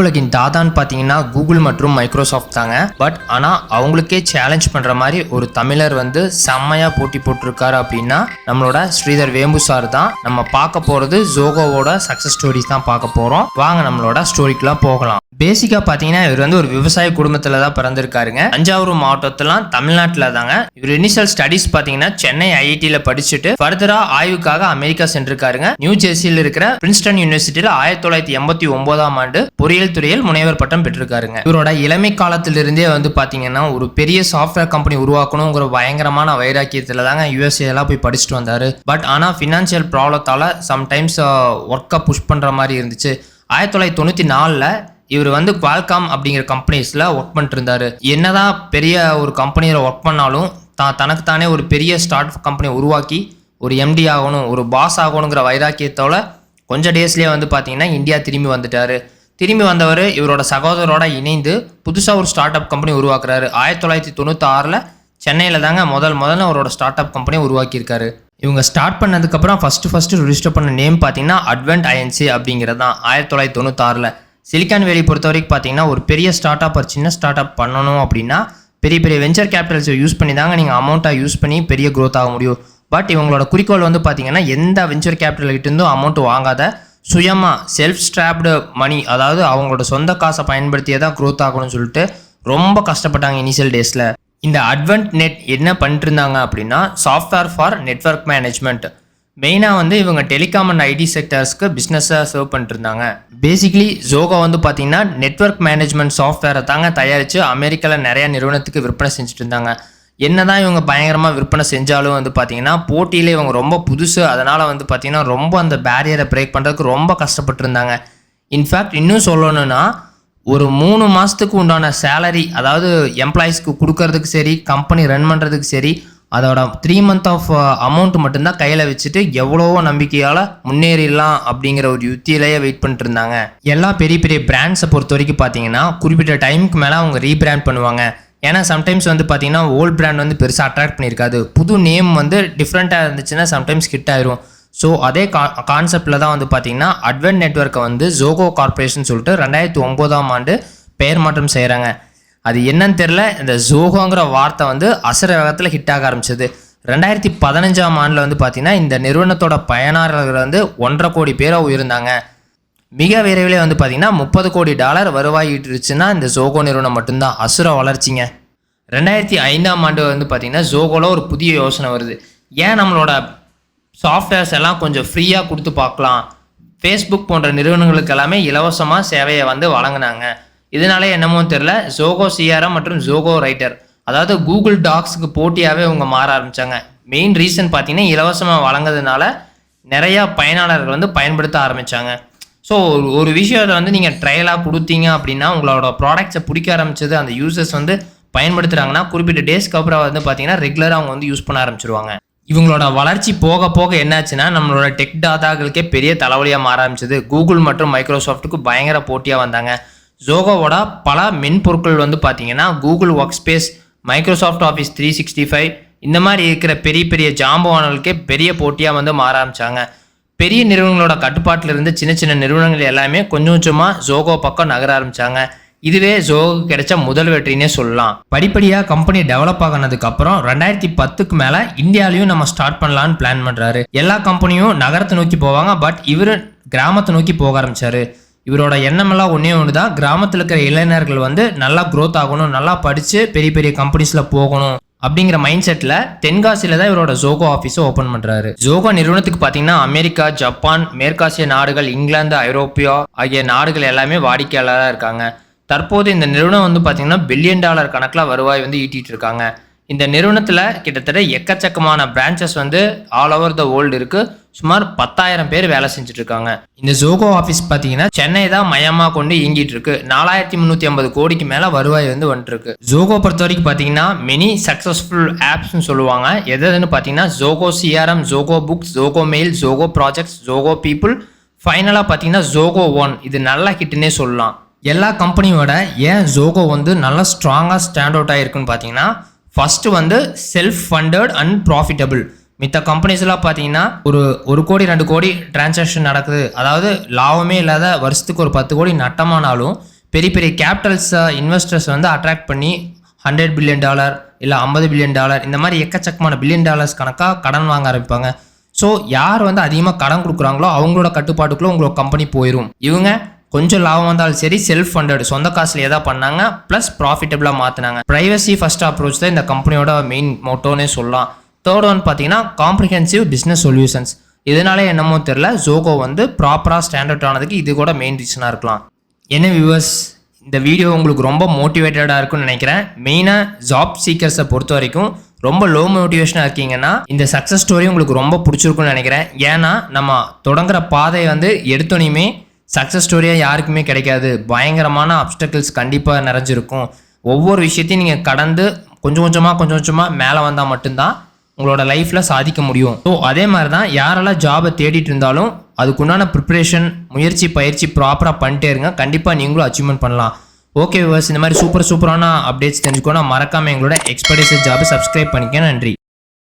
உலகின் தாதான்னு பார்த்தீங்கன்னா கூகுள் மற்றும் மைக்ரோசாஃப்ட் தாங்க. பட் ஆனால் அவங்களுக்கே சேலஞ்ச் பண்ணுற மாதிரி ஒரு தமிழர் வந்து செம்மையாக போட்டி போட்டிருக்காரு அப்படின்னா நம்மளோட ஸ்ரீதர் வேம்பு சார் தான் நம்ம பார்க்க போகிறது ஜோகோவோட சக்ஸஸ் ஸ்டோரிஸ் தான் பார்க்க போகிறோம் வாங்க நம்மளோட ஸ்டோரிக்கெலாம் போகலாம். பேசிக்காக பார்த்தீங்கன்னா இவர் வந்து ஒரு விவசாய குடும்பத்தில் தான் பிறந்திருக்காருங்க. தஞ்சாவூர் மாவட்டத்திலாம் தமிழ்நாட்டில் தாங்க. இவர் இனிஷியல் ஸ்டடீஸ் பார்த்தீங்கன்னா சென்னை ஐஐடியில் படிச்சுட்டு ஃபர்தராக ஆய்வுக்காக அமெரிக்கா சென்றிருக்காருங்க. நியூ ஜெர்சியில் இருக்கிற பிரின்ஸ்டன் யூனிவர்சிட்டியில் ஆயிரத்தி தொள்ளாயிரத்தி எண்பத்தி ஒன்பதாம் ஆண்டு பொறியியல் துறையில் முனைவர் பட்டம் பெற்றிருக்காருங்க. இவரோட இளமை காலத்திலிருந்தே வந்து பார்த்தீங்கன்னா ஒரு பெரிய சாஃப்ட்வேர் கம்பெனி உருவாக்கணுங்கிற பயங்கரமான வைராக்கியத்தில் தாங்க யூஎஸ்ஏ எல்லாம் போய் படிச்சுட்டு வந்தார். பட் ஆனால் ஃபினான்ஷியல் ப்ராப்ளத்தால் சம்டைம்ஸ் ஒர்க்கை புஷ் பண்ணுற மாதிரி இருந்துச்சு. ஆயிரத்தி தொள்ளாயிரத்தி தொண்ணூற்றி நாலில் இவர் வந்து குவால்காம் அப்படிங்கிற கம்பெனிஸில் ஒர்க் பண்ணிட்டுருந்தாரு. என்னதான் பெரிய ஒரு கம்பெனியில் ஒர்க் பண்ணாலும் தான் தனக்கு தானே ஒரு பெரிய ஸ்டார்ட் கம்பெனி உருவாக்கி ஒரு எம்டி ஆகணும் ஒரு பாஸ் ஆகணுங்கிற வைராக்கியத்தோட கொஞ்சம் டேஸ்லேயே வந்து பார்த்தீங்கன்னா இந்தியா திரும்பி வந்துட்டார். திரும்பி வந்தவர் இவரோட சகோதரோட இணைந்து புதுசாக ஒரு ஸ்டார்ட் அப் கம்பெனி உருவாக்குறாரு. ஆயிரத்தி தொள்ளாயிரத்தி தொண்ணூற்றாறில் சென்னையில் தாங்க முதல் முதல்ல அவரோட ஸ்டார்ட் அப் கம்பெனி உருவாக்கியிருக்காரு. இவங்க ஸ்டார்ட் பண்ணதுக்கப்புறம் ஃபஸ்ட்டு ஃபஸ்ட்டு ரிஜிஸ்டர் பண்ண நேம் பார்த்தீங்கன்னா அட்வென்ட் ஐஎன்சி அப்படிங்கிறது தான் ஆயிரத்தி தொள்ளாயிரத்தி தொண்ணூத்தாறில் சிலிக்கான் வேலி பொறுத்த வரைக்கும் பார்த்தீங்கன்னா ஒரு பெரிய ஸ்டார்ட் அப் ஒரு சின்ன ஸ்டார்ட் அப் பண்ணணும் அப்படின்னா பெரிய பெரிய வெஞ்சர் கேபிட்டல்ஸை யூஸ் பண்ணி தாங்க நீங்கள் அமௌண்ட்டாக யூஸ் பண்ணி பெரிய க்ரோத் ஆக முடியும். பட் இவங்களோட குறிக்கோள் வந்து பார்த்தீங்கன்னா எந்த வெஞ்சர் கேபிட்டல் அமௌண்ட் வாங்காத சுயமாக செல்ஃப் ஸ்ட்ராப்டு மணி அதாவது அவங்களோட சொந்த காசை பயன்படுத்தியே தான் க்ரோத் ஆகணும்னு சொல்லிட்டு ரொம்ப கஷ்டப்பட்டாங்க இனிஷியல் டேஸில் இந்த அட்வென்ட் நெட் என்ன பண்ணிட்டு இருந்தாங்க அப்படின்னா சாஃப்ட்வேர் ஃபார் நெட்வொர்க் மேனேஜ்மெண்ட் மெயினாக வந்து இவங்க டெலிகாம் அண்ட் ஐடி செக்டர்ஸ்க்கு பிஸ்னஸாக சர்வ் பண்ணிட்டு இருந்தாங்க பேசிக்லி ஜோகோ வந்து பார்த்தீங்கன்னா நெட்வொர்க் மேனேஜ்மெண்ட் சாஃப்ட்வேரை தாங்க தயாரித்து அமெரிக்காவில் நிறைய நிறுவனத்துக்கு விற்பனை செஞ்சுட்டு இருந்தாங்க என்னதான் இவங்க பயங்கரமாக விற்பனை செஞ்சாலும் வந்து பார்த்தீங்கன்னா போட்டியில் இவங்க ரொம்ப புதுசு. அதனால் வந்து பார்த்தீங்கன்னா ரொம்ப அந்த பேரியரை பிரேக் பண்ணுறதுக்கு ரொம்ப கஷ்டப்பட்டுருந்தாங்க. இன்ஃபேக்ட் இன்னும் சொல்லணும்னா ஒரு மூணு மாதத்துக்கு உண்டான சேலரி அதாவது எம்ப்ளாயீஸ்க்கு கொடுக்கறதுக்கு சரி கம்பெனி ரன் பண்ணுறதுக்கு சரி அதோட த்ரீ மந்த் ஆஃப் அமௌண்ட் மட்டும்தான் கையில் வச்சுட்டு எவ்வளவோ நம்பிக்கையால் முன்னேறிடலாம் அப்படிங்கிற ஒரு யுத்தியிலேயே வெயிட் பண்ணிட்டு இருந்தாங்க. எல்லா பெரிய பெரிய பிராண்ட்ஸை பொறுத்த வரைக்கும் பார்த்தீங்கன்னா குறிப்பிட்ட டைமுக்கு மேலே அவங்க ரீபிராண்ட் பண்ணுவாங்க. ஏன்னா சம்டைம்ஸ் வந்து பார்த்தீங்கன்னா ஓல்ட் பிராண்ட் வந்து பெருசாக அட்ராக்ட் பண்ணியிருக்காது. புது நேம் வந்து டிஃப்ரெண்ட்டாக இருந்துச்சுன்னா சம்டைம்ஸ் ஹிட் ஆயிரும். ஸோ அதே கா கான்செப்டில் தான் வந்து பார்த்தீங்கன்னா அட்வென்ட் நெட்ஒர்க்கை வந்து ஜோகோ கார்ப்பரேஷன் சொல்லிட்டு ரெண்டாயிரத்தி ஒம்போதாம் ஆண்டு பெயர் மாற்றம் செய்கிறாங்க அது என்னன்னு தெரில இந்த ஜோகோங்கிற வார்த்தை வந்து அசுர வேகத்தில் ஹிட் ஆக ஆரம்பிச்சது. ரெண்டாயிரத்தி பதினஞ்சாம் ஆண்டில் வந்து பார்த்திங்கன்னா இந்த நிறுவனத்தோட பயனாளர்கள் வந்து ஒன்றரை கோடி பேராக உயர்ந்தாங்க. மிக விரைவில் வந்து பார்த்திங்கன்னா முப்பது கோடி டாலர் வருவாய் ஈட்டுருச்சுன்னா இந்த ஜோகோ நிறுவனம் மட்டும்தான். அசுர வளர்ச்சிங்க. ரெண்டாயிரத்தி ஐந்தாம் ஆண்டு வந்து பார்த்தீங்கன்னா ஜோகோவில் ஒரு புதிய யோசனை வருது. ஏன் நம்மளோட சாஃப்ட்வேர்ஸ் எல்லாம் கொஞ்சம் ஃப்ரீயாக கொடுத்து பார்க்கலாம்? ஃபேஸ்புக் போன்ற நிறுவனங்களுக்கு எல்லாமே இலவசமாக சேவையை வந்து வழங்கினாங்க. இதனால என்னமோ தெரில ஜோகோ சிஆர்எம் மற்றும் ஜோகோ ரைட்டர் அதாவது கூகுள் டாக்ஸுக்கு போட்டியாகவே இவங்க மாற ஆரம்பித்தாங்க மெயின் ரீசன் பார்த்தீங்கன்னா இலவசமாக வழங்குறதுனால நிறையா பயனாளர்கள் வந்து பயன்படுத்த ஆரம்பித்தாங்க ஸோ ஒரு விஷயத்தை வந்து நீங்கள் ட்ரையலாக கொடுத்தீங்க அப்படின்னா உங்களோட ப்ராடக்ட்ஸை பிடிக்க ஆரம்பிச்சது அந்த யூசர்ஸ் வந்து பயன்படுத்துகிறாங்கன்னா குறிப்பிட்ட டேஸ்க்கு அப்புறம் வந்து பார்த்தீங்கன்னா ரெகுலராக அவங்க வந்து யூஸ் பண்ண ஆரம்பிச்சிருவாங்க. இவங்களோட வளர்ச்சி போக போக என்னாச்சுன்னா நம்மளோட டெக் டாதாக்களுக்கே பெரிய தலைவலியாக மாற ஆரம்பிச்சது. கூகுள் மற்றும் மைக்ரோசாஃப்ட்டுக்கு பயங்கர போட்டியாக வந்தாங்க. ஜோகோவோட பல மென்பொருட்கள் வந்து பார்த்தீங்கன்னா Google Workspace Microsoft Office three sixty five இந்த மாதிரி இருக்கிற பெரிய பெரிய ஜாம்பவான்களுக்கே பெரிய போட்டியாக வந்து மாற ஆரம்பித்தாங்க பெரிய நிறுவனங்களோட கட்டுப்பாட்டில் இருந்து சின்ன சின்ன நிறுவனங்கள் எல்லாமே கொஞ்சம் கொஞ்சமாக ஜோகோ பக்கம் நகர ஆரம்பித்தாங்க இதுவே ஜோகோ கிடைச்ச முதல் வெற்றினே சொல்லலாம். படிப்படியாக கம்பெனி டெவலப் ஆகினதுக்கப்புறம் ரெண்டாயிரத்தி பத்துக்கு மேலே இந்தியாலையும் நம்ம ஸ்டார்ட் பண்ணலான்னு பிளான் பண்ணுறாரு எல்லா கம்பெனியும் நகரத்தை நோக்கி போவாங்க பட் இவர் கிராமத்தை நோக்கி போக ஆரம்பித்தார் இவரோட எண்ணமெல்லாம் ஒன்றே ஒன்று தான் கிராமத்தில் இருக்கிற இளைஞர்கள் வந்து நல்லா க்ரோத் ஆகணும் நல்லா படித்து பெரிய பெரிய கம்பெனிஸில் போகணும் அப்படிங்கிற மைண்ட் செட்டில் தென்காசியில் தான் இவரோட ஜோகோ ஆஃபீஸை ஓப்பன் பண்ணுறாரு ஜோகோ நிறுவனத்துக்கு பார்த்தீங்கன்னா அமெரிக்கா ஜப்பான் மேற்காசிய நாடுகள் இங்கிலாந்து ஐரோப்பியா ஆகிய நாடுகள் எல்லாமே வாடிக்கையாளராக இருக்காங்க. தற்போது இந்த நிறுவனம் வந்து பார்த்தீங்கன்னா பில்லியன் டாலர் கணக்கில் வருவாய் வந்து ஈட்டிகிட்டு இருக்காங்க. இந்த நிறுவனத்தில் கிட்டத்தட்ட எக்கச்சக்கமான பிரான்ச்சஸ் வந்து ஆல் ஓவர் த வேர்ல்டு இருக்குது சுமார் பத்தாயிரம் பேர் வேலை செஞ்சுட்டு இருக்காங்க இந்த ஜோகோ ஆஃபீஸ் பார்த்தீங்கன்னா சென்னை தான் மையமாக கொண்டு இயங்கிட்டு இருக்கு நாலாயிரத்தி முந்நூற்றி ஐம்பது கோடிக்கு மேலே வருவாய் வந்து வந்துட்டுருக்கு ஜோகோ பொறுத்த வரைக்கும் பார்த்தீங்கன்னா மெனி சக்ஸஸ்ஃபுல் ஆப்ஸ்னு சொல்லுவாங்க. எதுன்னு பார்த்தீங்கன்னா Zoho CRM Zoho Books Zoho Mail Zoho Projects Zoho People ஃபைனலாக பார்த்தீங்கன்னா ஜோகோ ஒன் இது நல்ல கிட்டுன்னே சொல்லலாம். எல்லா கம்பெனியோட ஏன் ஜோகோ வந்து நல்லா ஸ்ட்ராங்காக ஸ்டாண்ட் அவுட் ஆகிருக்குன்னு பார்த்தீங்கன்னா ஃபஸ்ட்டு வந்து செல்ஃப் ஃபண்டட் அண்ட் ப்ராஃபிட்டபிள் மித்த கம்பெனிஸ்லாம் பார்த்தீங்கன்னா ஒரு ஒரு கோடி ரெண்டு கோடி டிரான்சாக்ஷன் நடக்குது. அதாவது லாபமே இல்லாத வருஷத்துக்கு ஒரு பத்து கோடி நட்டமானாலும் பெரிய பெரிய கேபிட்டல்ஸை இன்வெஸ்டர்ஸ் வந்து அட்ராக்ட் பண்ணி ஹண்ட்ரட் பில்லியன் டாலர் இல்லை ஐம்பது பில்லியன் டாலர் இந்த மாதிரி எக்கச்சக்கமான பில்லியன் டாலர்ஸ் கணக்காக கடன் வாங்க ஆரம்பிப்பாங்க. ஸோ யார் வந்து அதிகமாக கடன் கொடுக்குறாங்களோ அவங்களோட கட்டுப்பாட்டுக்குள்ளே உங்களோட கம்பெனி போயிடும் இவங்க கொஞ்சம் லாபம் வந்தாலும் சரி செல்ஃப் ஃபண்டட் சொந்த காசில் எதாவது பண்ணாங்க ப்ளஸ் ப்ராஃபிட்டபிளாக மாற்றினாங்க ப்ரைவசி ஃபஸ்ட் அப்ரோச் தான் இந்த கம்பெனியோட மெயின் மோட்டோன்னே சொல்லலாம். தேர்ட் ஒன் பார்த்தீங்கன்னா காம்ப்ரிஹென்சிவ் பிஸ்னஸ் சொல்யூஷன்ஸ் இதனாலே என்னமோ தெரில ஜோகோ வந்து ப்ராப்பராக ஸ்டாண்டர்ட் ஆனதுக்கு இது கூட மெயின் ரீசனாக இருக்கலாம். என்ன வியூவர்ஸ் இந்த வீடியோ உங்களுக்கு ரொம்ப மோட்டிவேட்டடாக இருக்கும்னு நினைக்கிறேன். மெயினாக ஜாப் சீக்கர்ஸை பொறுத்த வரைக்கும் ரொம்ப லோ மோட்டிவேஷனாக இருக்கீங்கன்னா இந்த சக்ஸஸ் ஸ்டோரி உங்களுக்கு ரொம்ப பிடிச்சிருக்கும்னு நினைக்கிறேன். ஏன்னா நம்ம தொடங்குற பாதை வந்து எடுத்தோனையுமே சக்ஸஸ் ஸ்டோரியாக யாருக்குமே கிடைக்காது? பயங்கரமான அப்டக்கிள்ஸ் கண்டிப்பாக நிறைஞ்சிருக்கும். ஒவ்வொரு விஷயத்தையும் நீங்கள் கடந்து கொஞ்சம் கொஞ்சமாக கொஞ்சம் கொஞ்சமாக மேலே வந்தால் மட்டும்தான் உங்களோட லைஃப்பில் சாதிக்க முடியும். ஸோ அதே மாதிரி தான் யாரெல்லாம் ஜாபை தேடிட்டு இருந்தாலும் அதுக்குண்டான ப்ரிப்ரேஷன் முயற்சி பயிற்சி ப்ராப்பராக பண்ணிட்டே இருங்க. கண்டிப்பாக நீங்களும் அச்சீவ்மெண்ட் பண்ணலாம். ஓகே விவர்ஸ் இந்த மாதிரி சூப்பர் சூப்பரான அப்டேட்ஸ் தெரிஞ்சுக்கோன்னா மறக்காமல் எங்களோட எக்ஸ்பர்டைஸ் ஜாபை சப்ஸ்கிரைப் பண்ணிக்க நன்றி.